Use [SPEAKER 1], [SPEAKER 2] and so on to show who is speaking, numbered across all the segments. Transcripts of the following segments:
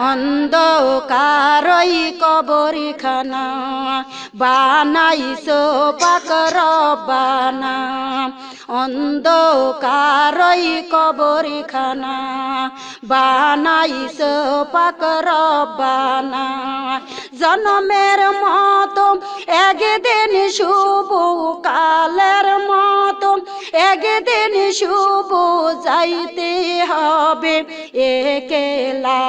[SPEAKER 1] অন্ধকারই কবরখানা বানাইছো পাকর বানা অন্ধকারই কবরিখানা, বানাইছো পাকর বানা জনমের মতো একদিন শুভ কালের মতো একদিন শুভ যাইতে হবে। একেলা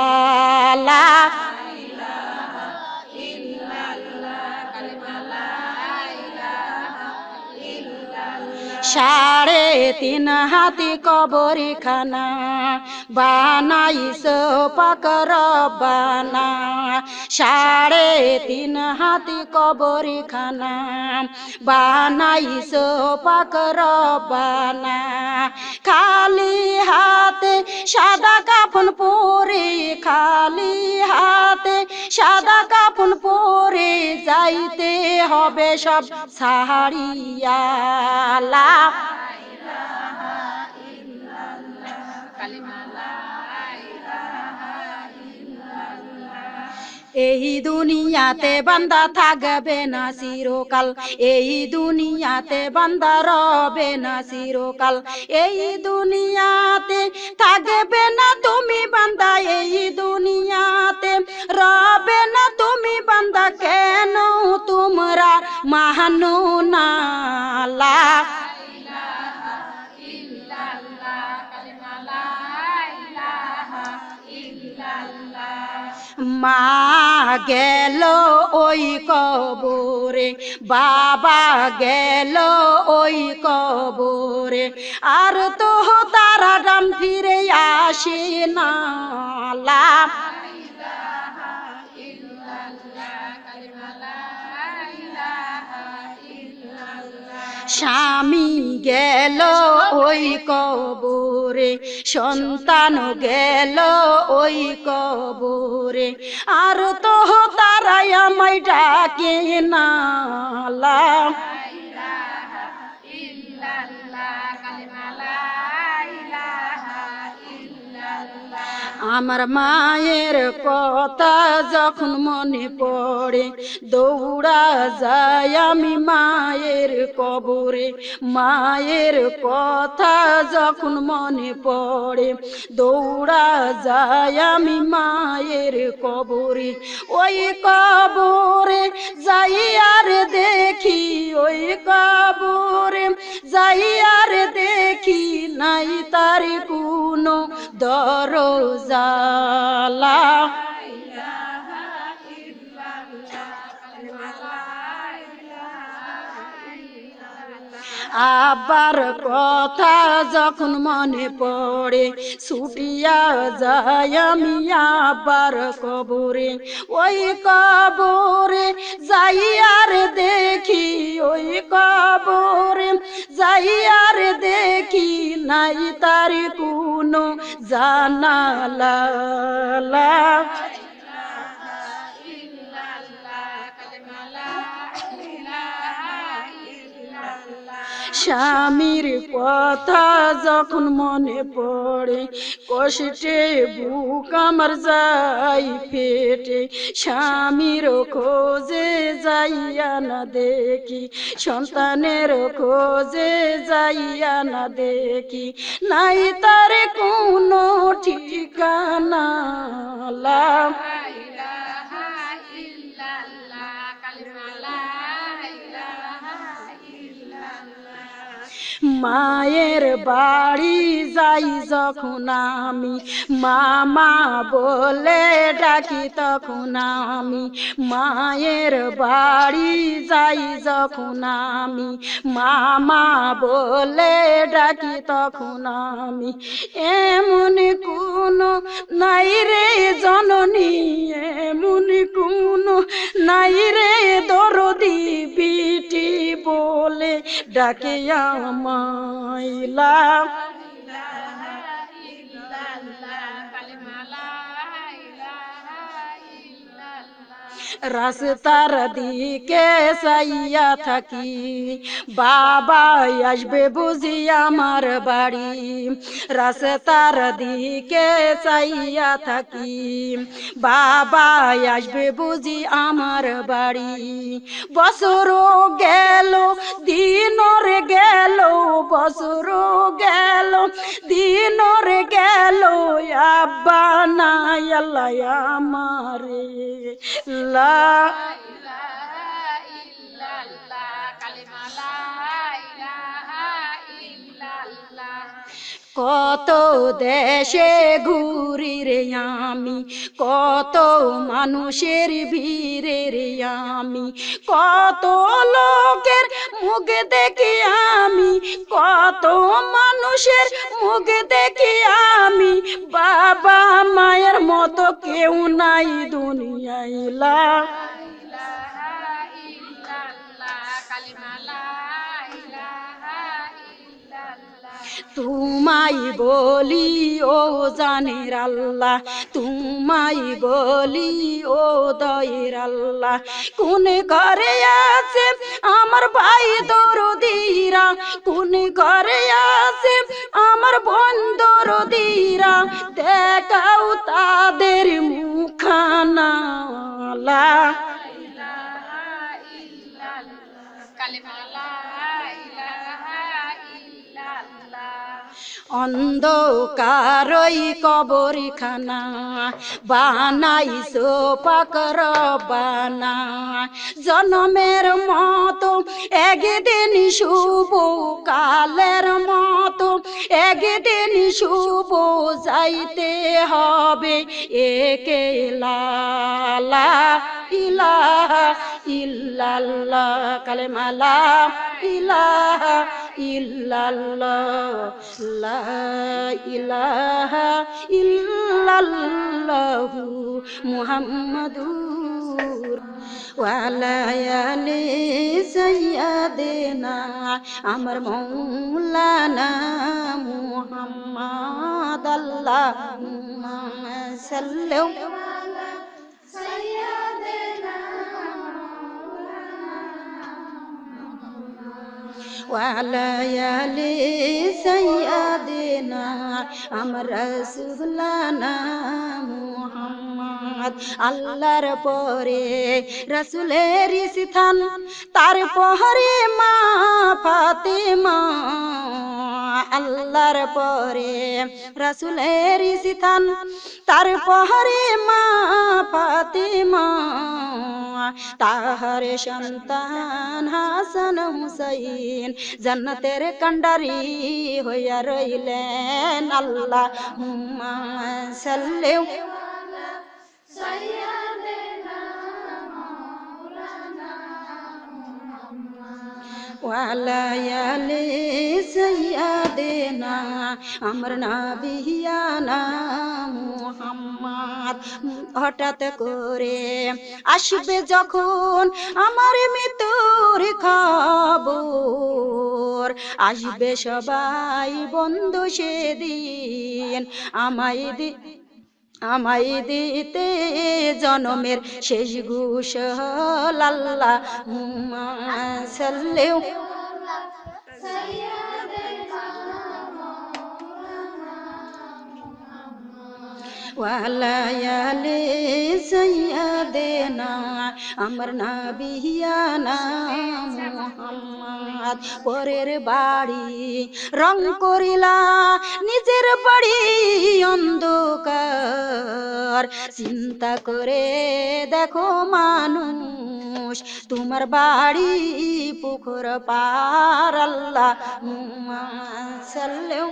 [SPEAKER 1] সাড়ে তিন হাতি কবরিখানা বানাইস পাকর বানা সাড়ে তিন হাতি কবরিখানা বানাইস পাকর বানা খালি হাতে সাদা কাফন পরে, খালি হাতে সাদা কাফন পরে যাইতে হবে সব সাহারিয়ালা এই দুনিয়াতে বান্দা থাকবে না চিরকাল। এই দুনিয়াতে বান্দা রবে না চিরকাল। এই দুনিয়াতে থাকবে না তুমি বান্দা, এই দুনিয়াতে রবে না তুমি বান্দা। কেন তোমরা মাহানো না মা গেল ওই কবরে, বাবা গেল ওই কবরে। আর তো তারা ডান ফিরে আসে না স্বামী গেল ওই কবরে সন্তান গেল ওই কবরে। আর তো তারাই আমায় ডাকে নালাম আমার মায়ের কথা যখন মনে পড়ে, দৌড়া যায় আমি মায়ের কবরে। মায়ের কথা যখন মনে পড়ে, দৌড়া যায় আমি মায়ের কবরে। ওই কবরে যাই আর দেখি, ওই কবরে যাই আর দেখি, নাই তার কোনো দরজালা আবার কথা যখন মনে পড়ে, ছুটিয়া যায় আমি আবার কবরে। ওই কবরে যাই আর দেখি, ওই কবরে যাই আর দেখি, নাই তার কোনো জানালা। স্বামীর কথা যখন মনে পড়ে, কষ্টে বুক আমার যাই ফেটে, স্বামীর খোঁজে যাইয়া না দেখি, সন্তানের খোঁজে যাইয়া না দেখি, নাই তার কোনো ঠিকানা মায়ের বাড়ি যাই যখন আমি, মামা বলে ডাকি তখন আমি, মায়ের বাড়ি যাই যখন আমি, মামা বলে ডাকি তখন আমি। এমন কোনো নাই রে জননী এমন কোনো নাই রে দরদি বিটি বলে ডাকে আমাইলা রাস্তার দিকে চাইয়া থাকি। বাবা আসবে বুঝি আমার বাড়ি। রাস্তার দিকে চাইয়া থাকি। বাবা আসবে বুঝি আমার বাড়ি। বছর গেল, দিনর গেল বছর গেল দিনর গেল আব্বা নাই আল্লাহ আমারে। লা কত দেশে ঘুরি রে আমি, কত মানুষের ভিড়ে রে আমি, কত লোকের মুখ দেখি আমি, কত মানুষের মুখ দেখি আমি, বাবা মায়ের মতো কেউ নাই দুনিয়ায় তুমাই বলি, ও জানের আল্লাহ তুমাই বলি, ও দয়ের আল্লাহ। কোন ঘরে আছে আমার ভাই দরদিরা, কোন ঘরে আছে আমার বন্ধর দিরা দেখাও তাদের মুখানা লা অন্ধকারই কবরখানা, বানাইছো পাকর বানা। জনমের মতো একদিন শুভ কালের মতো একদিন শুভ যাইতে হবে একে লালা। ইলাহা ইল্লাল্লাহ কালেমালা ইলাহা ইল্লাল্লাহ, লা ইলাহা ইল্লাল্লাহু মুহাম্মাদুর ওয়ালায়ালি সাইয়াদেনা, আমার মৌলানা মুহাম্মদ আল্লাহুম্মা সাল্লু ওয়ালায়ালি সাইয়াদেনা আমার রাসূলানা মুহাম্মদ আল্লাহর পরে রসুলের স্থান তার পরে মা ফাতেমা আল্লাহর পরে রাসূলের স্থান তার পরে মা ফাতেমা, তাহার সন্তান হাসান হুসাইন জান্নাতের কান্ডারি হইয়া রইলেন। আল্লাহ হুম্মা সাল্লেও ওয়ালায়ালি সাইয়াদেনা আমার নাবিয়ানা মুহাম্মদ হঠাৎ করে আসবে যখন আমার মৃত্যুর খবর আসবে সবাই বন্ধু সেদিন আমায় আমায় দিতে জনমের শেষ ঘুষ লাল্লা হুমা সাল্লেও। ওয়ালায়ালে সাইয়াদেনা আমার নাবিয়ানা মুহাম্মদ পরের বাড়ি রং করিলা নিজের বাড়ি অন্ধকার চিন্তা করে দেখো মানুষ তোমার বাড়ি পুকুর পার আল্লাহ সাল্লেও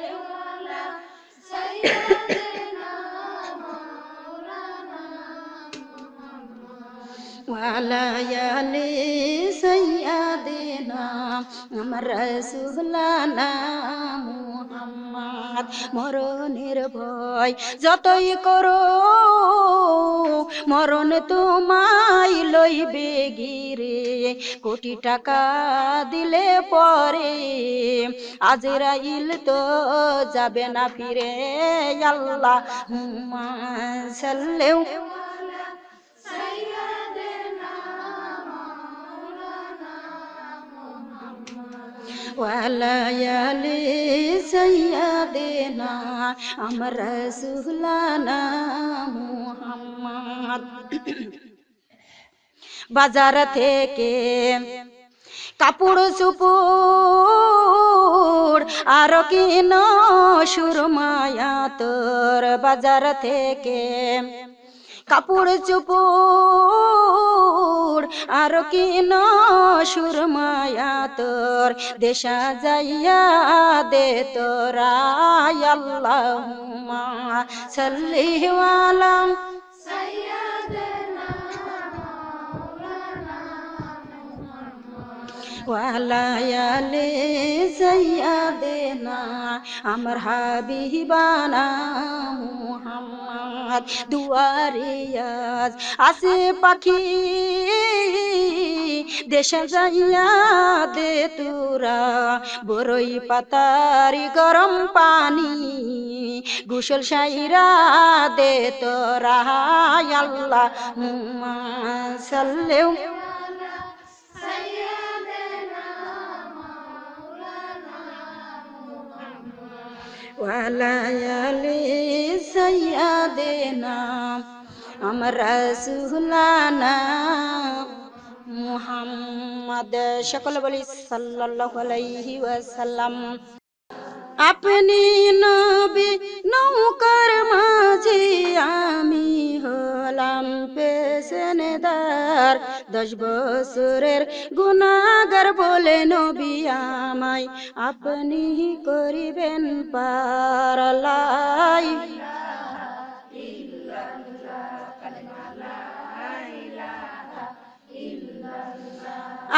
[SPEAKER 1] ওয়ালায়ালে সাইয়াদেনা আমার রসুলানা মুহাম্মদ মরণের ভয় যতই করো মরণ তোমায় লইবে গিরে কোটি টাকা দিলে পরে আজরাইল তো যাবে না ফিরে আল্লাহ সাল্লেও ওয়ালায়ালি সৈয়দেনা আমার রসুলানা মুহাম্মদ বাজার থেকে কাপড় সুপুর আর কিন সুরমায়া তোর বাজার থেকে কাপড় চুপ আর কি নসুর মায়া তোর? দেশা যাইয়া দে তোরা আল্লাহুম্মা সাল্লি আলাম। ওয়ালায়ালে সাইয়াদেনা আমার হাবিবানা মুহাম্মদ দুয়ারিয়াজ আসে পাখি দেশে যাইয়া দে তুরা বরই পাতারি গরম পানি গুসল সাইরা দে তোরা আল্লাহ সাল্লেও ওয়ালায়ালি সাইয়াদেনা আমার রাসূলানা মুহাম্মদ সকল বলি সাল্লাল্লাহু আলাইহি ওয়াসাল্লাম আপনি নবী নৌকার মাঝি আমি হলাম পেশনেদার দশ বছরের গুনাগার বলে নবী আমায়, আপনি করিবেন পারলাই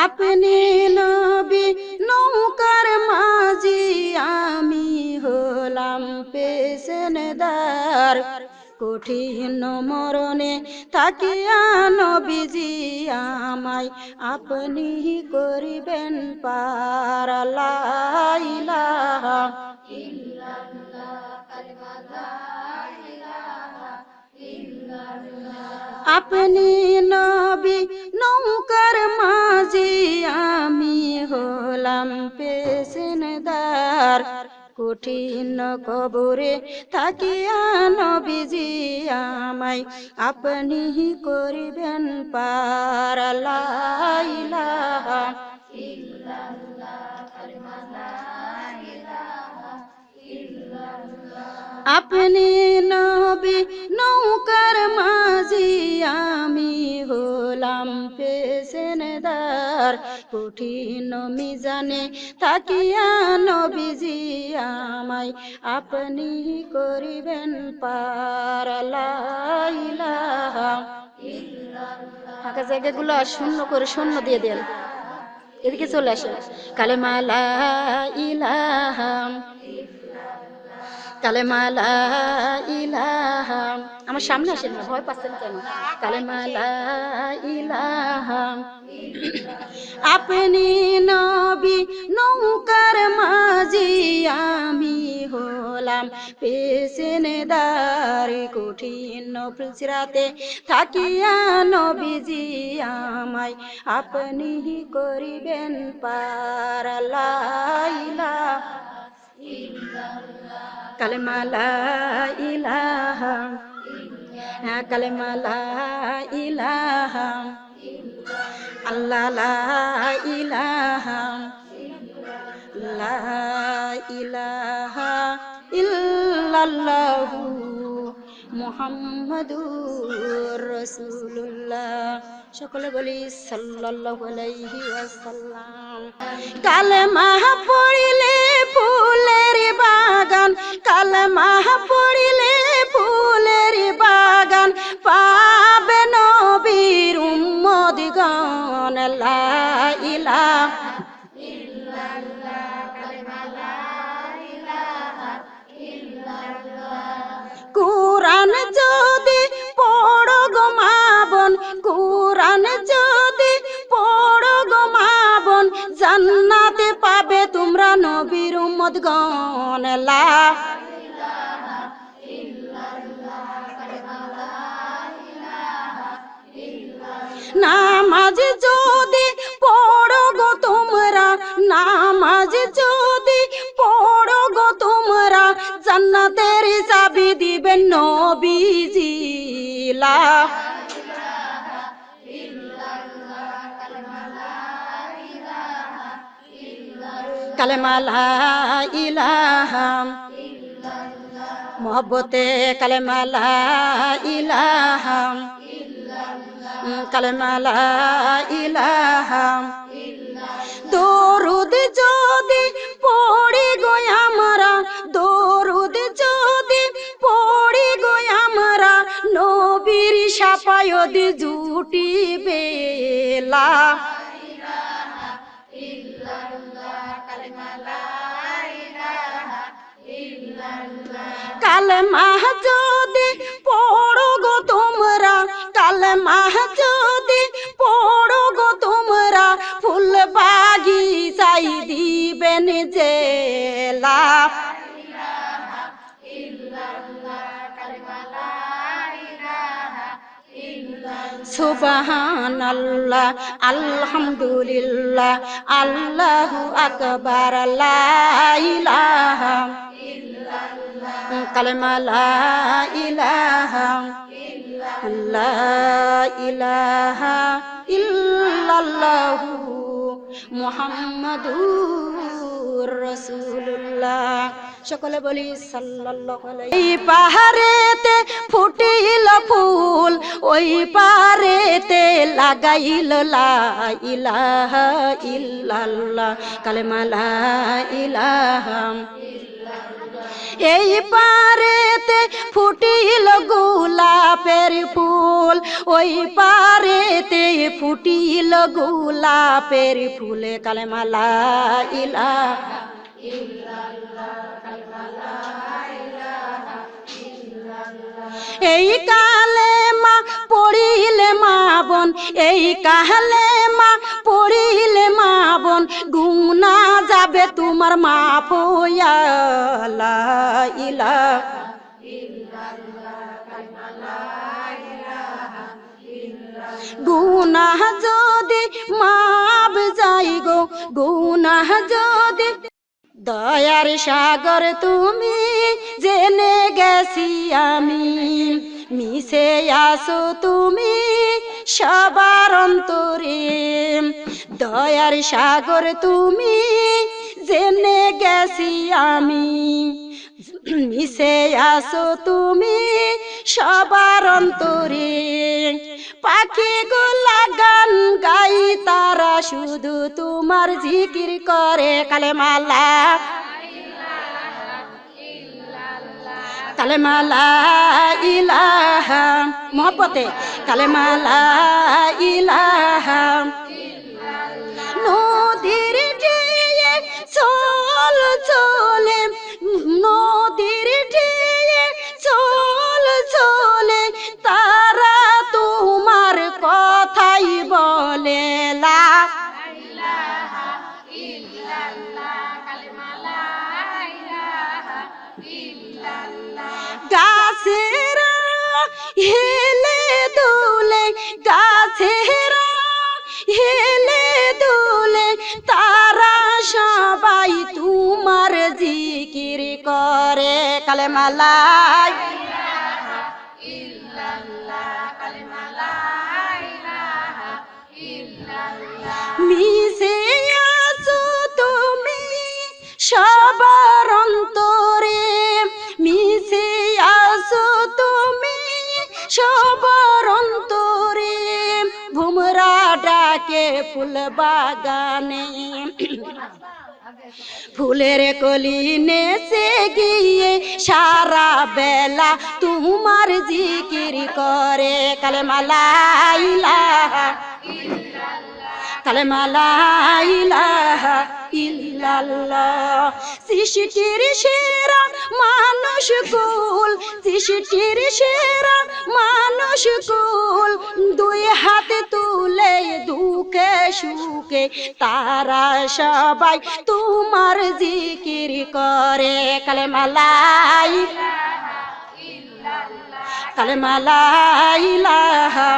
[SPEAKER 1] আপনি নবী, নৌকার মাঝি আমি হলাম পেশনদার। কঠিন মরণে থাকিয়া নবীজি আমায়, আপনি করিবেন পার, লা আপনি নবী, নৌকার মাঝি আমি হলাম পেশনদার। কঠিন কবরে থাকিয়া নবীজি আমায় আপনি করিবেন পারালাইলা আপনি নবী কঠিন মিজানে থাকিয়া নবীজি আমাই আপনি করিবেন পার লা ইলাহা ফাঁকা জায়গাগুলো শূন্য করে শূন্য দিয়ে দেন। এদিকে চলে আসেন। কালেমালা ইলাহা কালেমালা ইলাহা আমার সামনে আসেন না, ভয় পাচ্ছেন কেন? কালেমালা ইলাহা। আপনি নবী, নৌকার মাঝি, আমি হলাম পেশনেদার কঠিন ফুলসিরাতে থাকিয়া নবীজি আমায়। আপনি করিবেন পার লা ইলাহা কালেমালা ইলাহা ইলাহা আল্লাহ লা ইলাহা লা ইলাহা ইল্লাল্লাহু। মুহাম্মাদুর রাসূলুল্লাহ। সকলে বলি সাল্লাল্লাহু আলাইহি ওয়াসাল্লাম। কালেমা পড়িলে ফুলের বাগান, কালেমা পড়িলে ফুলের বাগান, পাবে নবীর উম্মদিগণ লা ইলাহা কুরআন যদি পড়ো গো জান্নাতে পাবে তোমরা নবীর উম্মত গণ লা নামাজ যদি পড়ো গো তোমরা, নামাজ যদি পড়ো গো তোমরা, জান্নাতের চাবি দিবেন নবীজিলা কালেমা লা ইলাহা মোহব্বতে কালেমা লা ইলাহা কালেমা লা ইলাহা দরুদ যদি পড়ি গো আমরা, দরুদ যদি পড়ি গো আমরা, নবীর সাপায়দ জুটিবে লা। কালেমা যদি পড়ো গো তোমরা, কালেমা যদি পড়ো গো তোমরা, ফুল বাগিচাই দিবেন জেলা। সুবহানাল্লাহ, আলহামদুলিল্লাহ, আল্লাহু আকবার, লা ইলাহা কালেমা লা ইলাহা লা ইলাহা ইল্লাল্লাহু মুহাম্মাদুর রাসূলুল্লাহ। সকলে বলি এই পাহাড়েতে ফুটিল ফুল, ওই পাহাড়েতে লাগাইল ইলাহা ইল্লাল্লাহ। কালেমা লা ইলাহা এই পারেতে ফুটিল গোলাপের ফুল, ওই পারেতে ফুটিল গোলাপের ফুলে। কালেমালা ইলা এই কালে মা পড়িলে মা বোন, এই কালে মা পড়িলে মা বোন। গুনা যাবে তোমার মা পোয়ালা গুনা যদি মাপ যাই গো গুনা যদি। দয়ার সাগর তুমি জেনে গেছি আমি, মিশে আসো তুমি সবার অন্তরে। দয়ার সাগর তুমি জেনে গেছি আমি। মিশে আসো তুমি সবার অন্তরে। পাখি গোলা গান গাই, তারা শুধু তোমার জিকির করে। কালেমালা কালেমালা ইলাহা মহব্বতে। কালেমালা ইলাহা নদীর চল চলে নদীর ঢেয়ে চল চলে তারা তোমার কথাই বলে লা হেলে দোলে গাছেরা হেলে মিশে আছো তুমি সবার অন্তরে। মিশে আছো তুমি সবার অন্তরে। ভুমরা ডাকে ফুল বাগানে। ফুলের কলি নেচে গিয়ে সারা বেলা তোমার জিকির করে। কালে ইলাহা সেরা মানুষ কুল, সৃষ্টির সেরা মানুষ কুল। দুই হাতে তুলে দুঃখে সুখে, তারা সবাই তোমার জিকির করে। কালেমালাই কালেমালাই ইলাহা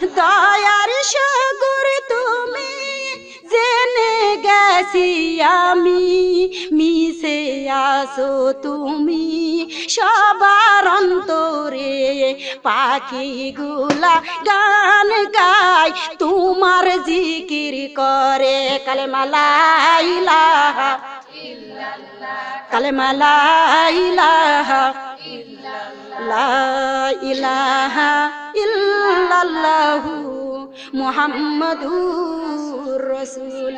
[SPEAKER 1] দয়ার সাগর তুমি জেনে গেছ আমি, মিশে আসো তুমি সবার অন্তরে। পাখি গুলা গান গায়, তোমার জিকির করে। কালেমালা ইলাহা কালেমালা ইলাহা লা ইলাহা ইল্লাল্লাহু মুহাম্মাদুর রাসূল।